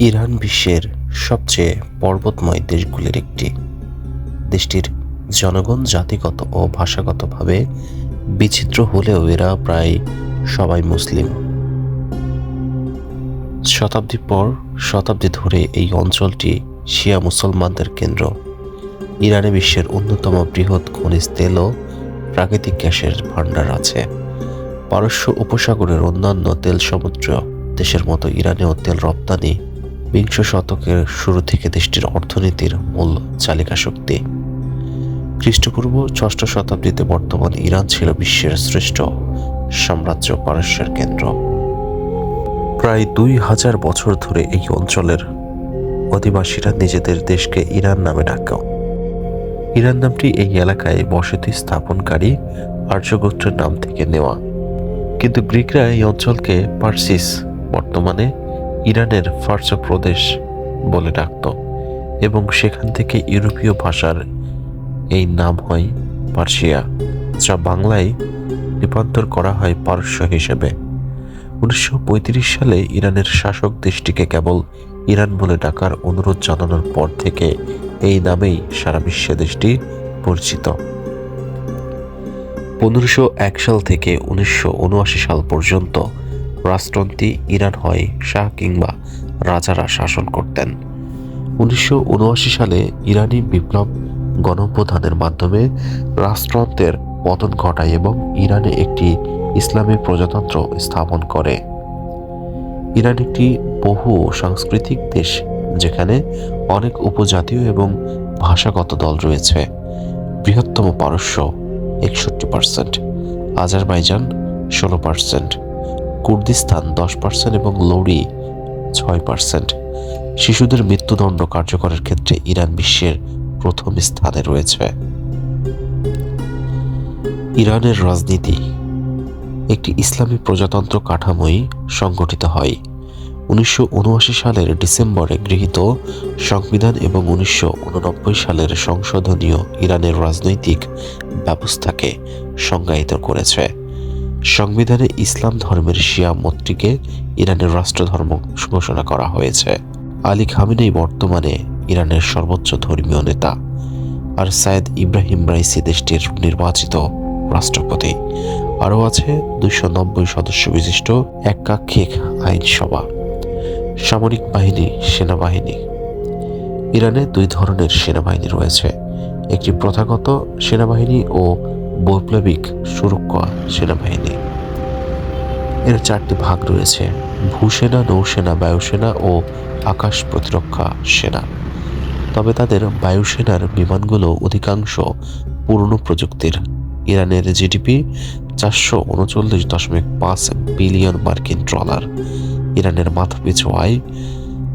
Iran বিশ্বের সবচেয়ে পর্বতময় দেশগুলির একটি। দেশটির জনগণ জাতিগত ও ভাষাগতভাবে বিচিত্র হলেও এরা প্রায় সবাই মুসলিম। শতাব্দী পর শতাব্দী ধরে এই অঞ্চলটি শিয়া মুসলমানদের কেন্দ্র। ইরানে বিশ্বের অন্যতম বৃহৎ খনিজ তেল ও প্রাকৃতিক গ্যাসের ভাণ্ডার আছে। পারস্য উপসাগরের অন্যান্য তেল সমুদ্র দেশের মতো ইরানেও তেল রপ্তানি বিংশ শতকের শুরু থেকে দেশটির অর্থনীতির মূল চালিকা শক্তি। খ্রিস্টপূর্ব ষষ্ঠ শতাব্দীতে বর্তমান ইরান ছিল বিশ্বের শ্রেষ্ঠ সাম্রাজ্য পারস্যের কেন্দ্র। প্রায় দুই হাজার বছর ধরে এই অঞ্চলের অধিবাসীরা নিজেদের দেশকে ইরান নামে ডাকা ইরান নামটি এই এলাকায় বসতি স্থাপনকারী আর্যগোত্রের নাম থেকে নেওয়া। কিন্তু গ্রিকরা এই অঞ্চলকে পার্সিস বর্তমানে ইরানের ফার্স প্রদেশ বলে ডাকত এবং সেখান থেকে ইউরোপীয় ভাষার এই নাম হয় পার্সিয়া, যা বাংলায় রূপান্তর করা হয় পারস্য হিসেবে। উনিশশো পঁয়ত্রিশ সালে ইরানের শাসক দেশটিকে কেবল ইরান বলে ডাকার অনুরোধ জানানোর পর থেকে এই নামেই সারা বিশ্বে দেশটি পরিচিত। পনেরোশো এক সাল থেকে উনিশশো উনআশি সাল পর্যন্ত রাষ্ট্রন্তি ইরান হয় শাহ কিংবা রাজারা শাসন করতেন। উনিশশো উনআশি সালে ইরানি বিপ্লব গণপ্রধানের মাধ্যমে রাষ্ট্রন্তের পতন ঘটায় এবং ইরানে একটি ইসলামী প্রজাতন্ত্র স্থাপন করে। ইরান একটি বহু সাংস্কৃতিক দেশ যেখানে অনেক উপজাতীয় এবং ভাষাগত দল রয়েছে। বৃহত্তম পারস্য একষট্টি পার্সেন্ট আজারবাইজান ষোলো পার্সেন্ট কুর্দিস্তান দশ পার্সেন্ট এবং লৌরি ছয় পার্সেন্ট শিশুদের মৃত্যুদণ্ড কার্যকরের ক্ষেত্রে ইরান বিশ্বের প্রথম স্থানে রয়েছে। ইরানের রাজনীতি। একটি ইসলামী প্রজাতন্ত্র কাঠামোই সংগঠিত হয়। উনিশশো উনআশি সালের ডিসেম্বরে গৃহীত সংবিধান এবং উনিশশো উননব্বই সালের সংশোধনীয় ইরানের রাজনৈতিক ব্যবস্থাকে সংজ্ঞায়িত করেছে। সংবিধানে ইসলাম ধর্মের শিয়া মতটিকে ইরানের রাষ্ট্রধর্ম ঘোষণা করা হয়েছে। আলী খামিনেই বর্তমানে ইরানের সর্বোচ্চ ধর্মীয় নেতা আর সায়েদ ইব্রাহিম রাইসি দেশটির নির্বাচিত রাষ্ট্রপতি। আরও আছে দুইশো নব্বই সদস্য বিশিষ্ট একাক্ষিক আইনসভা। সামরিক বাহিনী, সেনাবাহিনী। ইরানে দুই ধরনের সেনাবাহিনী রয়েছে। একটি প্রথাগত সেনাবাহিনী ও বৈপ্লবিক সুরক্ষা সেনাবাহিনী। এর চারটি ভাগ রয়েছে, ভূসেনা, নৌসেনা, বায়ুসেনা ও আকাশ প্রতিরক্ষা সেনা। তবে তাদের বায়ুসেনার বিমানগুলো অধিকাংশ পুরনো প্রযুক্তির। ইরানের জিডিপি চারশো উনচল্লিশ দশমিক পাঁচ বিলিয়ন মার্কিন ডলার। ইরানের মাথাপিছু আয়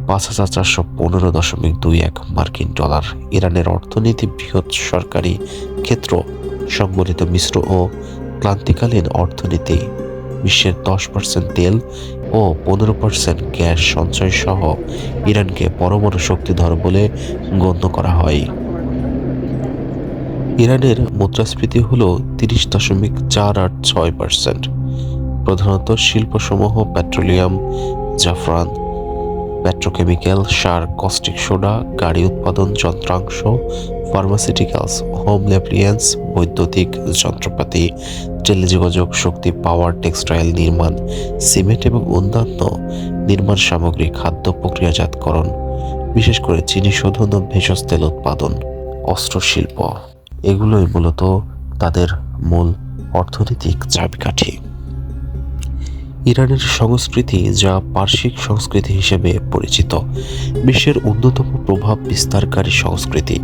পাঁচ হাজার চারশো পনেরো দশমিক দুই এক মার্কিন ডলার। ইরানের অর্থনীতি বৃহৎ সরকারি ক্ষেত্র সংগঠিত মিশ্র ও ক্লান্তিকালীন অর্থনীতি, বিশ্বের দশ পার্সেন্ট তেল ও পনেরো পার্সেন্ট গ্যাস সঞ্চয় সহ ইরানকে পরমাণু শক্তিধর বলে গণ্য করা হয়। ইরানের মুদ্রাস্ফীতি হল তিরিশ দশমিক চার আট ছয় পার্সেন্ট প্রধানত শিল্পসমূহ পেট্রোলিয়াম, জাফরান পেট্রোকেমিক্যাল সার কস্টিক সোডা গাড়ি উৎপাদন, যন্ত্রাংশ ফার্মাসিউটিক্যালস হোম অ্যাপ্লিয়েন্স বৈদ্যুতিক যন্ত্রপাতি, টেলিযোগাযোগ শক্তি পাওয়ার টেক্সটাইল নির্মাণ সিমেন্ট এবং অন্যান্য নির্মাণ সামগ্রী, খাদ্য প্রক্রিয়াজাতকরণ, বিশেষ করে চিনি শোধন ও ভেষজ তেল উৎপাদন অস্ত্রশিল্প এগুলোই মূলত তাদের মূল অর্থনৈতিক চাবিকাঠি। ইরানের সংস্কৃতি যা পার্শ্বিক সংস্কৃতি হিসেবে পরিচিত। বিশ্বের অন্যতম প্রভাব বিস্তারকারী সংস্কৃতি।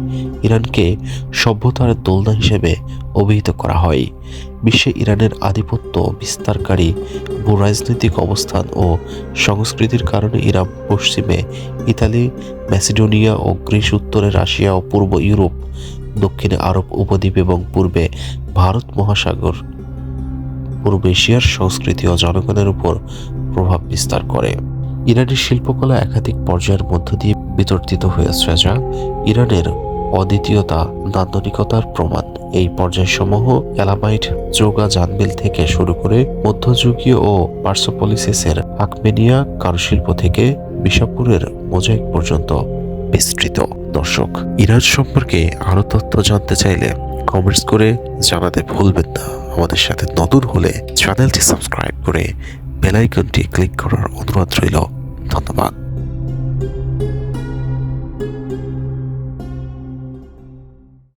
ইরানকে সভ্যতার দোলনা হিসেবে অভিহিত করা হয়। বিশ্বে ইরানের আধিপত্য বিস্তারকারী ভূরাজনৈতিক অবস্থান ও সংস্কৃতির কারণে ইরান পশ্চিমে ইতালি, ম্যাসিডোনিয়া ও গ্রিস, উত্তরে রাশিয়া ও পূর্ব ইউরোপ, দক্ষিণে আরব উপদ্বীপ এবং পূর্বে ভারত মহাসাগর পূর্ব এশিয়ার সংস্কৃতি ও জনগণের উপর প্রভাব বিস্তার করে। ইরানের শিল্পকলা একাধিক পর্যায়ের মধ্য দিয়ে বিতর্কিত হয়েছে যা ইরানের অদ্বিতীয়তা, নান্দনিকতার প্রমাণ। এই পর্যায়সমূহ এলামাইট যোগা জানবিল থেকে শুরু করে মধ্যযুগীয় ও পার্সোপলিসিসের আকমেনিয়া কারুশিল্প থেকে বিশাপুরের মোজাইক পর্যন্ত বিস্তৃত। দর্শক, ইরান সম্পর্কে আরও তথ্য জানতে চাইলে কমেন্টস করে জানাতে ভুলবেন না। আমাদের সাথে নতুন হলে চ্যানেলটি সাবস্ক্রাইব করে বেলাইকনটি ক্লিক করার অনুরোধ রইল। ধন্যবাদ।